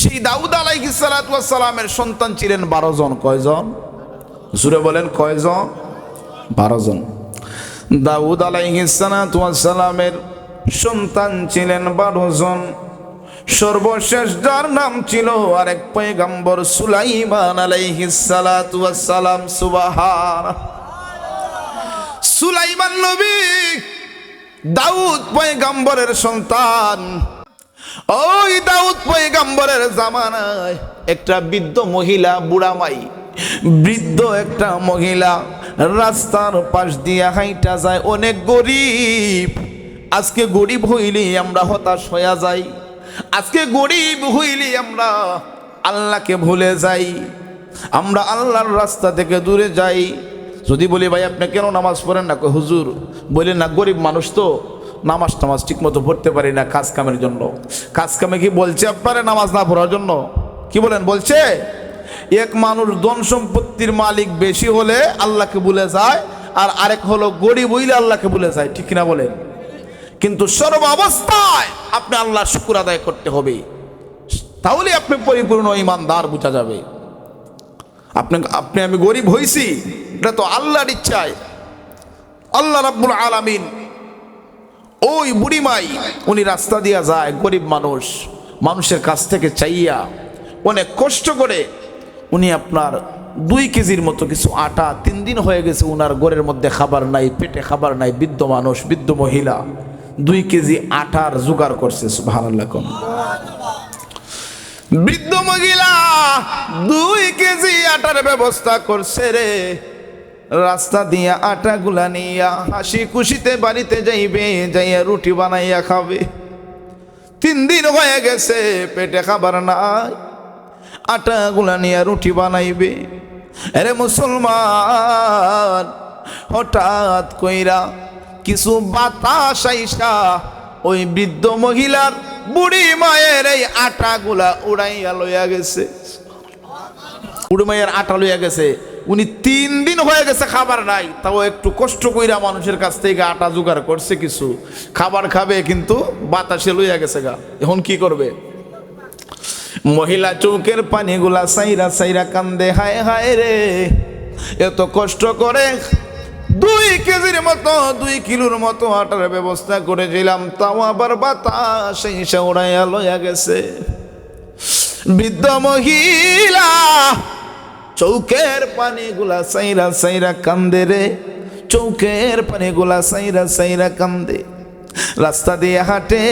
সেই দাউদ আলাইহিসালামের সন্তান ছিলেন বারো জন, কয়জন? জুড়ে বলেন কয়জন? বারো জন। দাউদ আলাইহিসালামের সন্তান ছিলেন বারো জন। সর্বশেষ যার নাম ছিল আরেক পয়গাম্বর সুলাইমান আলাইহিসালাম সুবাহান সুলাইমান নবী দাউদ পয়গাম্বরের সন্তান। ওই দাউদ পয়গাম্বরের জামানায় একটা বৃদ্ধ মহিলা বুড়ামাই বৃদ্ধ একটা মহিলা রাস্তার পাশ দিয়ে হাইটা যায়, অনেক গরিব। আজকে গরিব হইলে আমরা হতাশ হইয়া যাই। আজকে গরিব হইলে আমরা আল্লাহকে ভুলে যাই। আমরা আল্লাহর রাস্তা থেকে দূরে যাই। যদি বলি, ভাই, আপনি কেন নামাজ পড়েন না? হুজুর, বলি, না, গরিব মানুষ তো। নামাজ টামাজ ঠিক মতো পড়তে পারি না কাজ কামের জন্য। কাজ কামে কি বলছে আপনারে নামাজ না পড়ার জন্য? কি বলেন, বলছে? এক মানুষ ধন সম্পত্তির মালিক বেশি হলে আল্লাহকে ভুলে যায়, আর আরেক হলো গরিব হইলে আল্লাহকে ভুলে যায়, ঠিক না বলেন? কিন্তু সর্ব অবস্থায় আপনি আল্লাহ শুকুর আদায় করতে হবে। তাহলে আপনি পরিপূর্ণ ইমানদার বোঝা যাবে। আপনি আপনি আমি গরিব হইছি, এটা তো আল্লাহর ইচ্ছায়। আল্লাহ রাব্বুল আলামিন ওই বুড়িমাই, উনি রাস্তা দিয়া যায়, গরিব মানুষ, মানুষের কাছ থেকে চাইয়া অনেক কষ্ট করে উনি আপনার দুই কেজির মতো কিছু আটা, তিন দিন হয়ে গেছে উনার ঘরের মধ্যে খাবার নাই, পেটে খাবার নাই, বৃদ্ধ মানুষ, বৃদ্ধ মহিলা, দুই কেজি আটার জোগাড় করছে কোন। বৃদ্ধ মহিলা দুই কেজি আটার ব্যবস্থা করছে রে। রাস্তা দিয়া আটা গুলা নিয়া, হাসি খুশিতে বাড়িতে যাইবে, যাইয়া রুটি বানাইয়া খাবে। তিন দিন হয়ে গেছে, পেটে খাবার নাই। আটা গুলা নিয়া রুটি বানাইবে। আরে মুসলমান, হঠাৎ কইরা কিছু বাতাস আইসা, ওই বৃদ্ধ মহিলার বুড়ি মায়ের এই আটাগুলা উড়াইয়া লইয়া গেছে। বুড়ি মায়ের আটা লইয়া গেছে। উনি তিন দিন হয়ে গেছে খাবার নাই, তাও একটু কষ্ট কইরা মানুষের কাছ থেকে আটা জোগাড় করছে কিছু। খাবার খাবে কিন্তু বাতাসে লইয়া গেছে গা। এখন কি করবে? মহিলা চৌকের পানিগুলা সাইরা সাইরা কান্দে, হায় হায় রে, এত কষ্ট করে দুই কেজির মতো, দুই কিলোর মতো আটার ব্যবস্থা করেছিলাম, তাও আবার বাতাস এসে উড়াইয়া লইয়া গেছে। বৃদ্ধ মহিলা চৌকের পানিগুলা সাইরা সাইরা কান্দে রে। চৌকের পানিগুলা সাইরা সাইরা কান্দে। রাস্তা দিয়ে হাঁটে।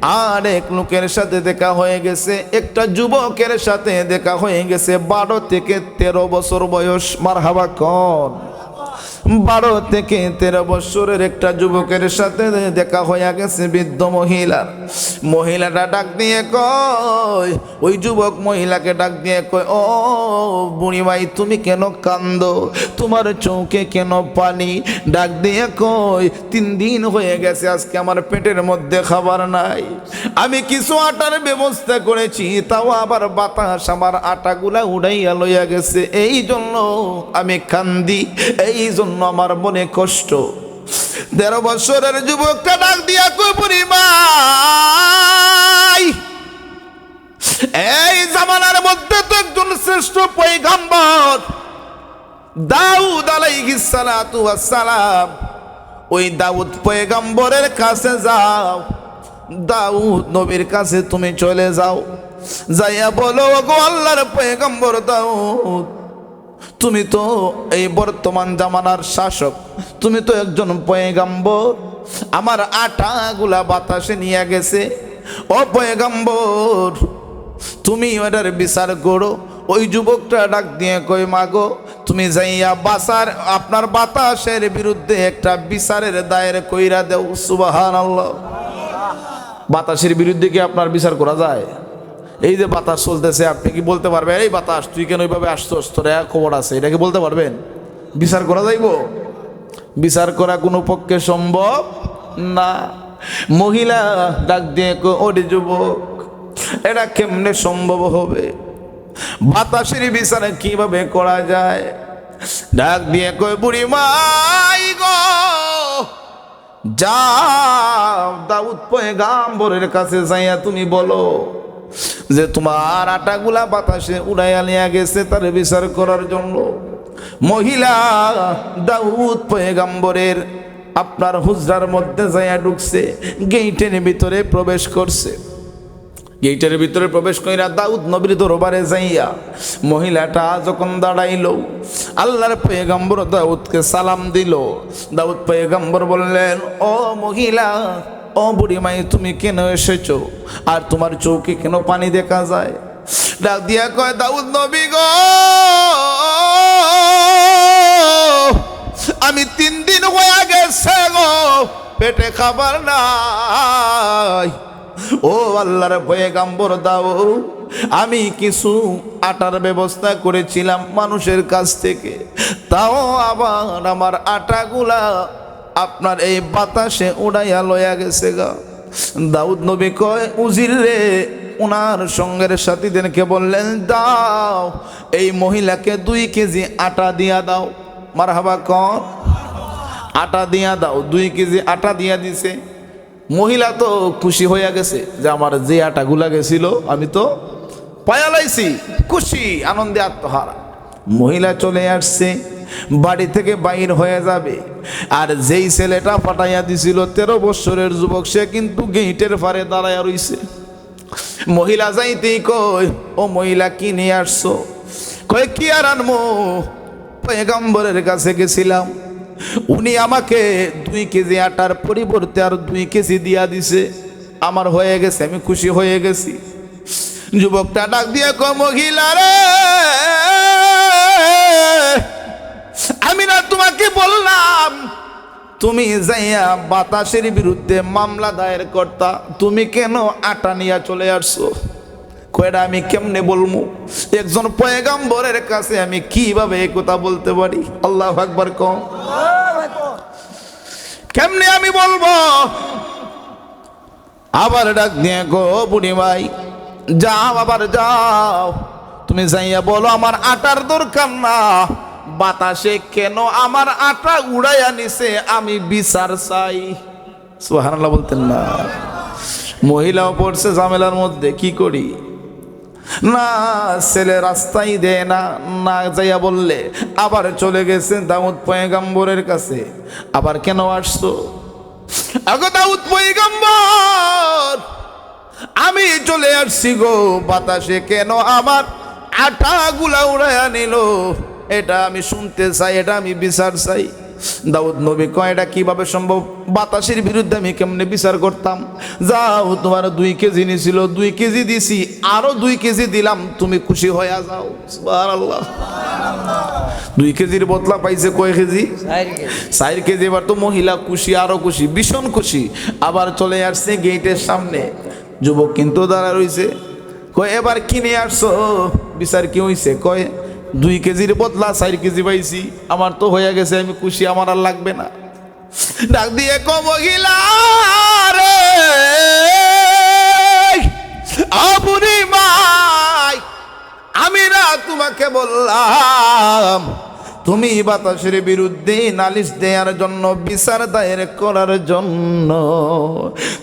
আর এক লোকের সাথে দেখা হয়ে গেছে। একটা যুবকের সাথে দেখা হয়ে গেছে। বারো থেকে তেরো বছর বয়স। মার হাবা কন। বারো থেকে তেরো বছরের একটা যুবকের সাথে দেখা হয়ে গেছে বৃদ্ধ মহিলার মহিলাটা ডাক দিয়ে কয়, ওই যুবক মহিলাকে ডাক দিয়ে কয়, ও বুড়ি ভাই তুমি কেন কান্দ তোমার চৌকে কেন পানি? ডাক দিয়ে কয়, তিন দিন হয়ে গেছে, আজকে আমার পেটের মধ্যে খাবার নাই। আমি কিছু আটার ব্যবস্থা করেছি, তাও আবার বাতাস আমার আটাগুলা উড়াইয়া লইয়া গেছে। এই জন্য আমি কান্দি এই জন্য আমার মনে কষ্ট। দেড় বছরের যুবকটা ডাক দিয়া কই পরিমাই এই জামানার মধ্যে তো একজন শ্রেষ্ঠ পৈগম্বর দাউদ আলাইহিস সালাতু ওয়াস সালাম ওই দাউদ পয়গম্বরের কাছে যাও। দাউদ নবীর কাছে তুমি চলে যাও। যাইয়া বলো গো আল্লাহর পয়গম্বর দাউদ তুমি তো এই বর্তমান জামানার শাসক, তুমি তো একজন পয়গাম্বর। আমার আটাগুলা বাতাসে নিয়ে গেছে। ও পয়গাম্বর, তুমি ওটার বিচার করো। ওই যুবকটা ডাক দিয়ে কই মাগো, তুমি যাইয়া বাসার, আপনার বাতাসের বিরুদ্ধে একটা বিচারের দায়ের কইরা দেও সুবাহান বাতাসের বিরুদ্ধে কি আপনার বিচার করা যায়? এই যে বাতাস চলতেছে, আপনি কি বলতে পারবেন? এই বাতাস, তুই কেন ওইভাবে আসছস? তোর খবর আছে, এটা কি বলতে পারবেন? বিচার করা যাইব? বিচার করা কোনো পক্ষে সম্ভব না। মহিলা ডাক দিয়ে ওরে যুবক, এটা কেমনে সম্ভব হবে? বাতাসের বিচারে কীভাবে করা যায়? ডাক দিয়ে কয়, বুড়ি মাই গো, যাও, দাউদ পয়গাম্বরের কাছে যাইয়া তুমি বলো যে তোমার আটাগুলা বাতাসে উড়াইয়া নিয়ে গেছে, তার বিচার করার জন্য। মহিলা দাউদ পয়গাম্বরের আপনার হুজরার মধ্যে যাইয়া ঢুকছে, গেইটের ভিতরে প্রবেশ করছে। গেইটের ভিতরে প্রবেশ কইরা দাউদ নবীর দরবারে যাইয়া মহিলাটা যখন দাঁড়াইল, আল্লাহর পেগম্বর দাউদকে সালাম দিল। দাউদ পেগম্বর বললেন, ও মহিলা ও বুড়িমাই, তুমি কেন এসেছ? আর তোমার চৌকে কেন পানি দেখা যায়? ডাক দিয়া কয়, দাউদ নবী গো, আমি তিন দিন হয়ে গেছে গো, পেটে খাবার নাই। ও আল্লাহর ভয়ে গাম্বর দাও আমি কিছু আটার ব্যবস্থা করেছিলাম মানুষের কাছ থেকে। তাও আবার আমার আটাগুলা আপনার এই বাতাসে উড়াইয়া লয়া গেছে গা। দাউদ নবী কয়, উজির রে। ওনার সঙ্গের সাথীদেরকে বললেন, দাও, এই মহিলাকে দুই কেজি আটা দিয়া দাও। মারহাবা কর। আটা দিয়া দাও, দুই কেজি আটা দিয়া দিছে। মহিলা তো খুশি হইয়া গেছে যে আমার যে আটাগুলা গেছিল, আমি তো পায়ালাইছি খুশি, আনন্দে আত্মহারা। মহিলা চলে আসছে। বাড়ি থেকে বাইর হয়ে যাবে। আর যেই ছেলেটা পাঠাইয়া দিছিল, তেরো বছরের যুবক, সে কিন্তু গেইটের ফারে দাঁড়াইয়া রইছে। মহিলা যাইতেই কই ও মহিলা, কি নিয়ে আসছো? কয়, কি আর আনমো? পেগম্বরের কাছে গেছিলাম। উনি আমাকে দুই কেজি আটার পরিবর্তে আর দুই কেজি দিয়া দিছে। আমার হয়ে গেছে, আমি খুশি হয়ে গেছি। যুবকটা ডাক দিয়ে ক মহিলা রে আমি না তোমাকে বললাম, তুমি যাইয়া বাতাসের বিরুদ্ধে মামলা দায়ের কর্তা, তুমি কেন আটা নিয়ে চলে আসছো? কয়টা আমি কেমনে বলব একজন পয়গাম্বরের কাছে আমি কীভাবে এই কথা বলতে পারি? আল্লাহ আকবার কম কেমনে আমি বলব? আবার ডাক দিয়ে গো বুড়ি ভাই, যাও আবার যাও। তুমি যাইয়া বলো, আমার আটার দরকার না। বাতাসে কেন আমার আটা উড়াইয়া নিছে আমি বিচার চাই। সুহানাল্লাহ বলতেন না। মহিলাও পড়ছে ঝামেলার মধ্যে, কি করি? না, ছেলে রাস্তাই দেয় না না যাইয়া বললে আবার চলে গেছে দাউদ পয়গাম্বরের কাছে। আবার কেন আসছো? আগো দাউদ পয়গাম্বর, আমি চলে আসছি গো, বাতাসে কেন আমার আটা গুলা উড়াইয়া নিল? এটা আমি শুনতে চাই এটা আমি বিচার চাই। দাউদ নবী কয় এটা কীভাবে সম্ভব? বাতাসের বিরুদ্ধে আমি কেমনে বিচার করতাম? যাও তোমার দুই কেজি নিছিল দুই কেজি দিছি আরও দুই কেজি দিলাম তুমি খুশি হয়ে যাও। আল্লাহ দুই কেজির বদলা পাইছে কয় কেজি? চার কেজি। এবার তো মহিলা খুশি আরও খুশি ভীষণ খুশি। আবার চলে আসছে গেটের সামনে। যুবক কিন্তু দাঁড়া রইছে। কয় এবার কিনে আসছো? বিচার কি হইছে? কয় দুই কেজির বদলা, চার কেজি পাইছি। আমার তো হয়ে গেছে, আমি খুশি, আমার আর লাগবে না। ডাক দিয়ে কম মহিলা রে। আপনি মাই আমি না তোমাকে বললাম তুমি বাতাসের বিরুদ্ধে নালিশ দেওয়ার জন্য, বিচার দায়ের করার জন্য।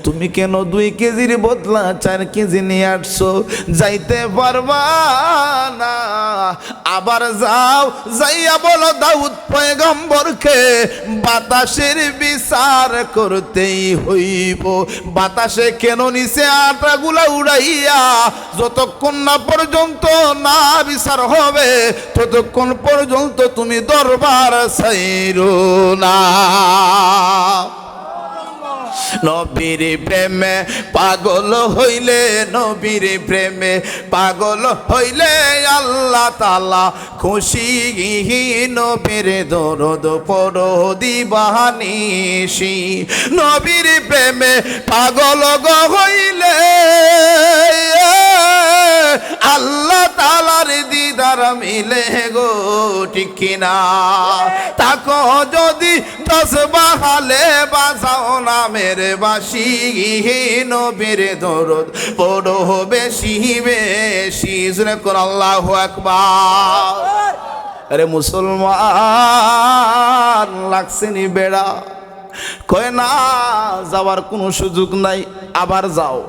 তুমি কেন দুই কেজির বদলা চার কেজি নিয়ে আসছো? যাইতে পারবা না। আবার যাও, যাইয়া বলো দাউদ পয়গম্বরকে, বাতাসের বিচার করতেই হইব। বাতাসে কেন নিচে আটাগুলা উড়াইয়া যতক্ষণ না পর্যন্ত না বিচার হবে, ততক্ষণ পর্যন্ত তুমি দরবার সাইরো না নবীর প্রেমে পাগল হইলে নবীর প্রেমে পাগল হইলে আল্লাহ তালা খুশি নবীর দরদ পর দিবানিসি নবীর প্রেমে পাগল গ হইলে আল্লাহ তালার দিদার মিলে গো ঠিক কিনা। তাকো যদি দশ বাহালে বাজাও না মেরে বাসি নবীর দরদ পড়ো বেশি বেশি কর আল্লাহ আকবার। আরে মুসলমান, লাগছে নি বেড়া? কয় না, যাওয়ার কোনো সুযোগ নাই, আবার যাও।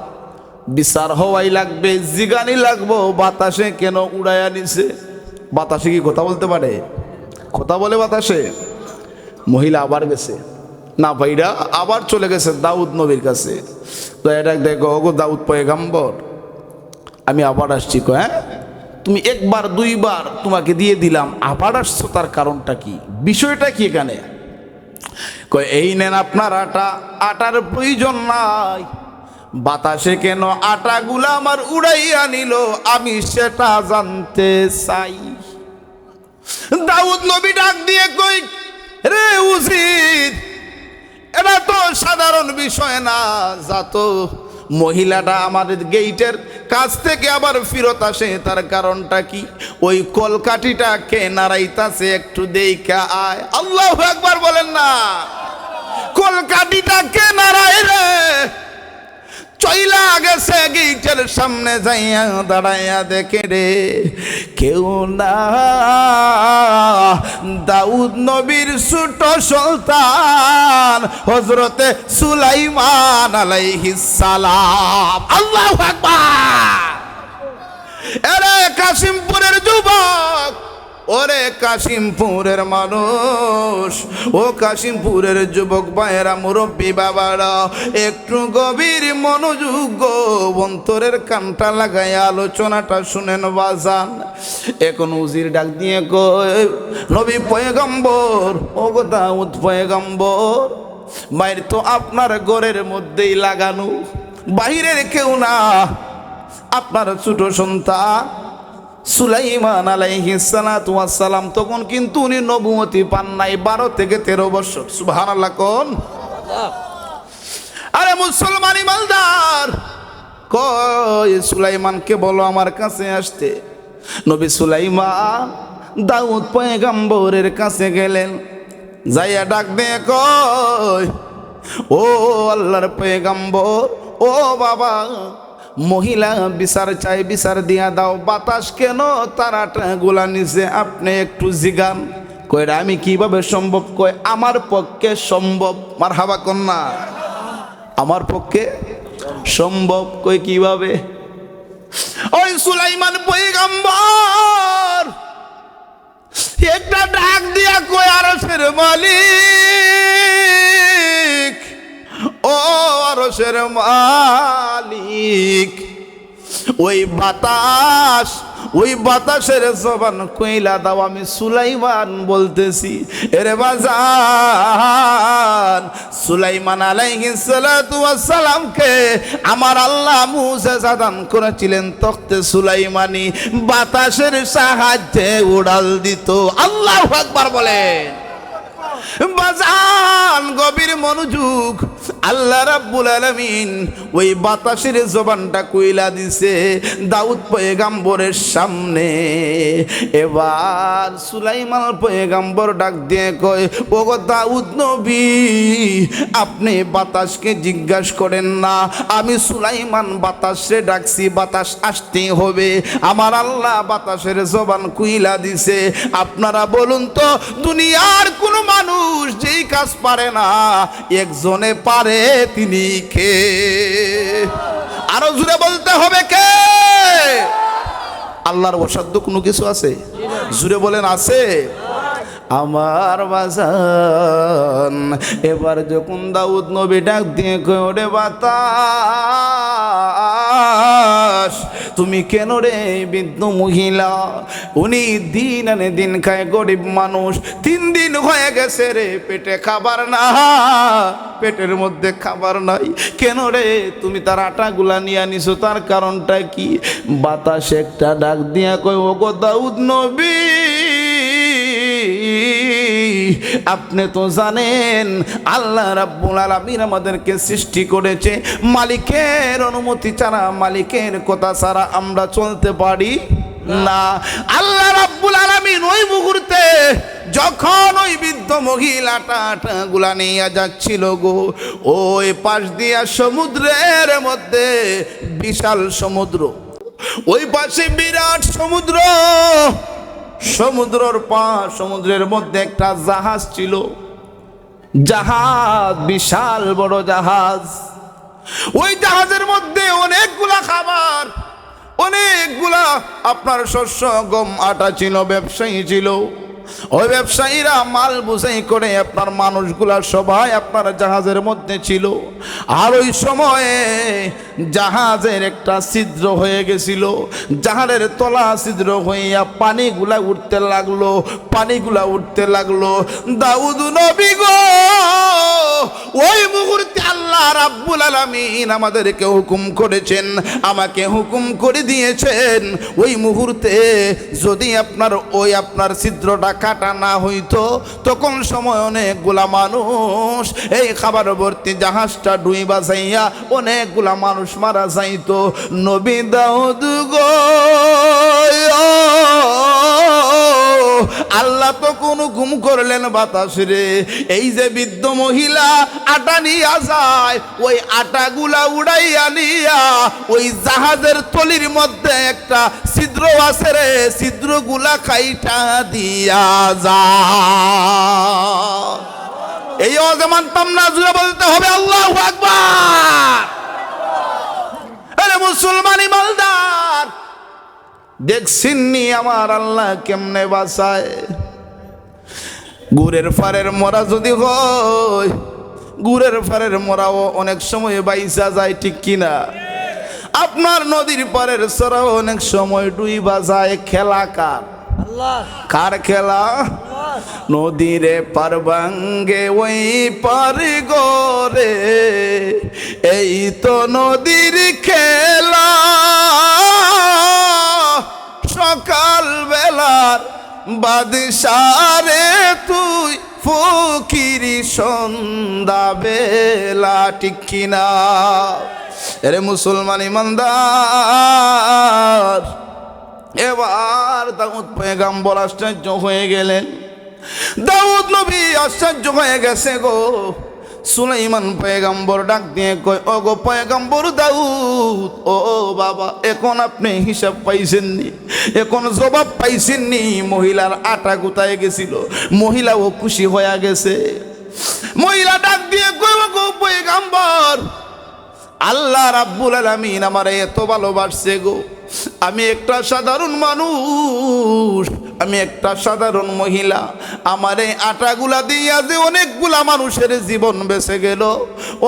বিচার হওয়াই লাগবে, জিগানি লাগবো, বাতাসে কেন উড়াইয়া নিছে? বাতাসে কি কথা বলতে পারে? কথা বলে বাতাসে? মহিলা আবার গেছে। না ভাইরা, আবার চলে গেছে দাউদ নবীর কাছে। তো এটা দেখো, ওগো দাউদ পয়গাম্বর, আমি আবার আসছি হ্যাঁ? তুমি একবার, দুইবার তোমাকে দিয়ে দিলাম, আবার আসছো তার কারণটা কি? বিষয়টা কি এখানে? কয় এই নেন আপনার আটা, আটার প্রয়োজন নাই। বাতাসে কেন আটাগুলা আমার উড়াইয়া নিল, আমি সেটা জানতে চাই। দাউদ নবী ডাক দিয়ে কই, রে উচিত এটা তো সাধারণ বিষয় না যাত মহিলাটা আমাদের গেইটের কাছ থেকে আবার ফিরত আসে, তার কারণটা কি? ওই কলকাঠিটা কে নাড়াইতাছে একটু দেখা আয়। আল্লাহ একবার বলেন না। কলকাঠিটা কে নাড়াই রে। চইলা গেছে গেইটের সামনে যাইয়া দাঁড়াইয়া দেখে রে, কেউ না। দাউদ নবীর ছোট সুলতান হজরতে সুলাইমান আলাইহিস সালাম। আল্লাহু আকবার। এরে কাশিমপুরের যুবক ওরে কাশিমপুরের মানুষ, ও কাশিমপুরের যুবক ভাইয়েরা, মুরব্বী বাবারা, একটু গভীর মনোযোগ অন্তরের কানটা লাগাই আলোচনাটা শুনেন বাজান। এখন উজির ডাক দিয়ে কই নবী পয়গম্বর ও গো দাউদ পয়গম্বর মায়ের তো আপনার ঘরের মধ্যেই লাগানো বাইরের কেউ না, আপনার ছোট সন্তান সুলাইমান সালাম তখন কিন্তু উনি নবুমতি পান নাই বারো থেকে তেরো বছর। সুবহানাল্লাহ, কোন? আরে মুসলমান ইমানদার কয় সুলাইমানকে বলো আমার কাছে আসতে। নবী সুলাইমান দাউদ পয়গাম্বরের কাছে গেলেন, যাইয়া ডাক দিয়ে কয় ও আল্লাহর পয়গাম্বর, ও বাবা মহিলা বিচার চাই, বিচার দিয়া দাও। বাতাস কেন? তারাটা গোলা নিচে আপনি একটু জিগান। কয়রা আমি কীভাবে সম্ভব? কয় আমার পক্ষে সম্ভব। মার হাবা কন্যা। আমার পক্ষে সম্ভব। কই, কীভাবে? ওই সুলাইমান পৈগম্বর একটা ডাক দিয়া কয় আরসের মালিক। ও আরসের মালিক, ওই বাতাস, ওই বাতাসের জবান কইলা দাও, আমি সুলাইমান বলতেছি। এরে বাজান, সুলাইমান আলাইহিস সালাতু ওয়াস সালামকে আমার আল্লাহ মুজিজা দান করেছিলেন, তখতে সুলাইমানি বাতাসের সাহায্যে উড়াল দিত। আল্লাহু আকবার বলেন। বাজান, গভীর মনোযোগ। আল্লাহ রাব্বুল আলামিন ওই বাতাসের জবানটা কইলা দিছে, দাউদ পয়গাম্বরের সামনে। এবার সুলাইমান পয়গাম্বর ডাক দিয়ে কয়, ওগো দাউদ নবী, আপনি বাতাসকে জিজ্ঞাসা করেন না, আমি সুলাইমান বাতাসে ডাকছি, বাতাস আসতে হবে। আমার আল্লাহ বাতাসের জবান কুইলা দিছে। আপনারা বলুন তো, দুনিয়ার কোন মানুষ যেই কাজ পারে না, একজনে পারে তিনি কে? আরও জুড়ে বলতে হবে কে? আল্লাহর অসাধ্য কোনো কিছু আছে? জুড়ে বলেন, আছে। আমার বাজান, এবার যখন দাউদ নবী ডাক দিয়ে ওরে বাতাস তুমি কেন রে বৃদ্ধ মহিলা? উনি দিন আনে দিন খায় গরিব মানুষ। তিন দিন হয়ে গেছে রে, পেটে খাবার না পেটের মধ্যে খাবার নাই। কেন রে তুমি তার আটাগুলা নিয়ে আনিছো? তার কারণটা কি? বাতাস একটা ডাক দিয়া কয় ও গো দাউদ নবী! আপনি তো জানেন আল্লাহ রাব্বুল আলামিন আমাদেরকে সৃষ্টি করেছে। মালিকের অনুমতি ছাড়া, মালিকের কথা ছাড়া আমরা চলতে পারি না। আল্লাহ রাব্বুল আলামিন ওই মুহূর্তে যখন ওই বৃদ্ধ মহিলাটা আটা গুলা নিয়ে যাচ্ছিল গো, ওই পাশ দিয়া সমুদ্রের মধ্যে বিশাল সমুদ্র। ওই পাশে বিরাট সমুদ্র। সমুদ্রর পা সমুদ্রের মধ্যে একটা জাহাজ ছিল। জাহাজ, বিশাল বড় জাহাজ। ওই জাহাজের মধ্যে অনেকগুলা খাবার অনেকগুলা আপনার শস্য, গম, আটা ছিল, ব্যবসায়ী ছিল। ওই ব্যবসায়ীরা মাল বুঝাই করে আপনার মানুষগুলা সবাই আপনার জাহাজের মধ্যে ছিল। আর ওই সময়ে জাহাজের একটা ছিদ্র হয়ে গেছিল। জাহাজের তলা ছিদ্র হইয়া পানিগুলা উঠতে লাগল, পানিগুলা উঠতে লাগল। দাউদ নবী গো! ওই মুহূর্তে আল্লাহ রাব্বুল আলামিন আমাদেরকে হুকুম করেছেন, আমাকে হুকুম করে দিয়েছেন। ওই মুহূর্তে যদি আপনার ওই আপনার ছিদ্রটা কাটা না হইতো, তখন সময় অনেকগুলা মানুষ এই খাবার ভর্তি জাহাজটা ডুই বাজাইয়া অনেকগুলা মানুষ মারা যাইতো। নবী দাউদ গো আল্লাহ তো কোন হুকুম করলেন বাতাস রে, এই যে বৃদ্ধ মহিলা আটা নিয়ে যায়, ওই আটাগুলা উড়াইয়া নিয়া, ওই জাহাজের তলির মধ্যে একটা ছিদ্র আছে রে, ছিদ্রগুলা খাইটা দিয়া যা এই অজে মানতাম না জুড়ে বলতে হবে, আল্লাহ আকবার। আরে মুসলমানি মালদার। দেখছিননি আমার আল্লাহ কেমনে বাসায় গুড়ের ফারের মরা যদি হয় গুড়ের ফারের মরাও অনেক সময় বাইসা যায় ঠিক কিনা? আপনার নদীর পারের সরাও অনেক সময় ডুইবা যায় খেলা কার? কার খেলা? নদীরে পার ভাঙ্গে ওই পার গরে এই তো নদীর খেলা। সকাল বেলার বাদশারে তুই ফকিরি সন্ধ্যা বেলা ঠিক এরে মুসলমান ইমানদার, এবার দাউদ পেগাম্বর আশ্চর্য হয়ে গেলেন। দাউদ নবী আশ্চর্য হয়ে গেছে গো। সুলাইমান পয়গাম্বর ডাক দিয়ে কয় ও গো পয়গাম্বর দাউদ, ও বাবা, এখন আপনি হিসাব পাইছেননি? এখন জবাব পাইছেননি? মহিলার আটা গুতায় গেছিল, মহিলাও খুশি হয়ে গেছে। মহিলা ডাক দিয়ে কয় ও গো পয়গাম্বর, আল্লাহ রাব্বুল আলামিন আমার এত ভালোবাসছে গো। আমি একটা সাধারণ মানুষ, আমি একটা সাধারণ মহিলা। আমার এই আটাগুলা দিয়া যে অনেকগুলা মানুষের জীবন বেঁচে গেল,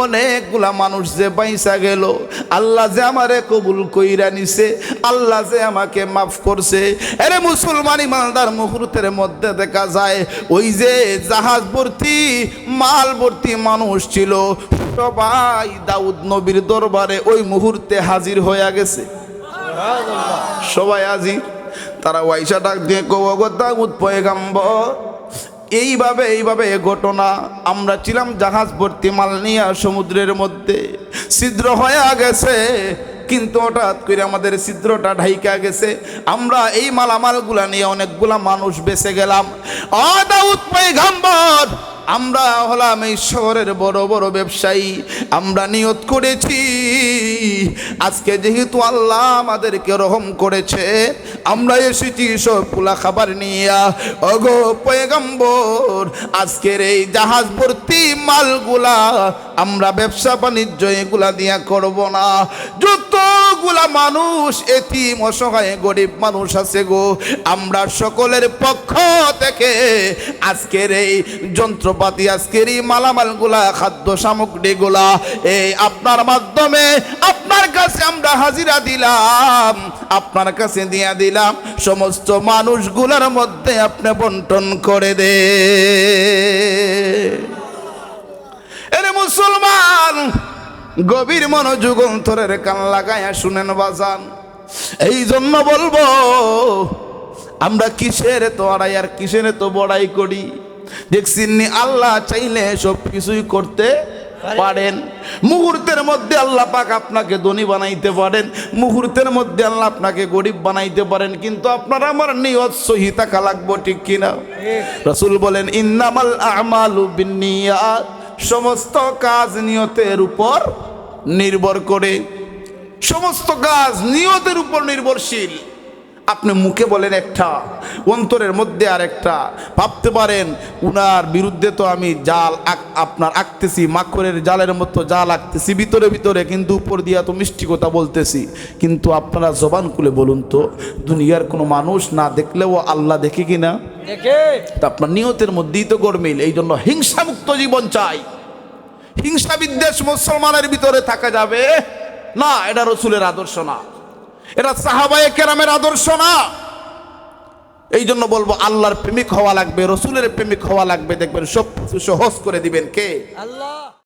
অনেকগুলা মানুষ যে পয়সা গেল, আল্লাহ যে আমারে কবুল কইরা নিছে, আল্লাহ যে আমাকে মাফ করছে। আরে মুসলমানি মালদার মুহূর্তের মধ্যে দেখা যায়, ওই যে জাহাজ ভর্তি, মাল ভর্তি মানুষ ছিল, সবাই দাউদ নবীর দরবারে ওই মুহূর্তে হাজির হয়ে গেছে। সবাই আজি তারা ওয়াইসা ডাক দিয়ে কবগত পয়গাম্বর, এইভাবে এইভাবে এ ঘটনা। আমরা ছিলাম জাহাজ ভর্তি মাল নিয়ে সমুদ্রের মধ্যে। ছিদ্র হয়ে গেছে, কিন্তু হঠাৎ করে আমাদের ছিদ্রটা ঢাইকা গেছে। আমরা এই মালামালগুলা নিয়ে অনেকগুলা মানুষ বেঁচে গেলাম। অদাউত পয়গাম্বর আমরা হলাম এই শহরের বড় বড় ব্যবসায়ী, আমরা নিয়ত করেছি। আজকে যেহেতু আল্লাহ আমাদেরকে রহম করেছে, আমরা এসেছি সব পুলা খাবার নিয়ে। অগো পয়গম্বর, আজকের এই জাহাজ ভর্তি মালগুলা আমরা ব্যবসা বাণিজ্য এগুলা দিয়া করব না। যতগুলা মানুষ এতিম অসহায় গরিব মানুষ আছে গো। আমরা সকলের পক্ষ থেকে আজকের এই যন্ত্রপাতি, আজকের এই মালামালগুলা, খাদ্য সামগ্রীগুলা, এই আপনার মাধ্যমে আপনার কাছে আমরা হাজিরা দিলাম, আপনার কাছে দিয়া দিলাম। সমস্ত মানুষগুলার মধ্যে আপনি বন্টন করে দে। মুসলমান গভীর মনোযোগ অন্তরের কান লাগায়া শুনেন বাজান। এই জন্য বলব আমরা কিসের তো আড়াই আর কিসের তো বড়াই করি? দেখছিনি আল্লাহ চাইলে সব কিছুই করতে পারেন। মুহূর্তের মধ্যে আল্লাহ পাক আপনাকে ধনী বানাইতে পারেন। মুহূর্তের মধ্যে আল্লাহ আপনাকে গরিব বানাইতে পারেন। কিন্তু আপনার আমার নিয়ত সহি থাকা লাগবো ঠিক কিনা? রসুল বলেন ইন্নামাল আমালু বিনিয়াত সমস্ত কাজ নিয়তের উপর নির্ভর করে। সমস্ত কাজ নিয়তের উপর নির্ভরশীল। আপনি মুখে বলেন একটা অন্তরের মধ্যে আর একটা। ভাবতে পারেন উনার বিরুদ্ধে তো আমি জাল আপনার আঁকতেছি মাখরের জালের মতো জাল আঁকতেছি ভিতরে ভিতরে কিন্তু উপর দিয়া তো মিষ্টি কথা বলতেছি। কিন্তু আপনারা জবান খুলে বলুন তো দুনিয়ার কোনো মানুষ না দেখলেও আল্লাহ দেখে কিনা? দেখে। তা আপনার নিয়তের মধ্যেই তো গরমিল এই জন্য হিংসামুক্ত জীবন চাই। হিংসা বিদ্বেষ মুসলমানের ভিতরে থাকা যাবে? না, এটা রসুলের আদর্শ না। এটা সাহাবায়ে কেরামের আদর্শ না। এই জন্য বলব, আল্লাহর প্রেমিক হওয়া লাগবে, রসুলের প্রেমিক হওয়া লাগবে। দেখবেন সব সহজ করে দিবেন কে? আল্লাহ।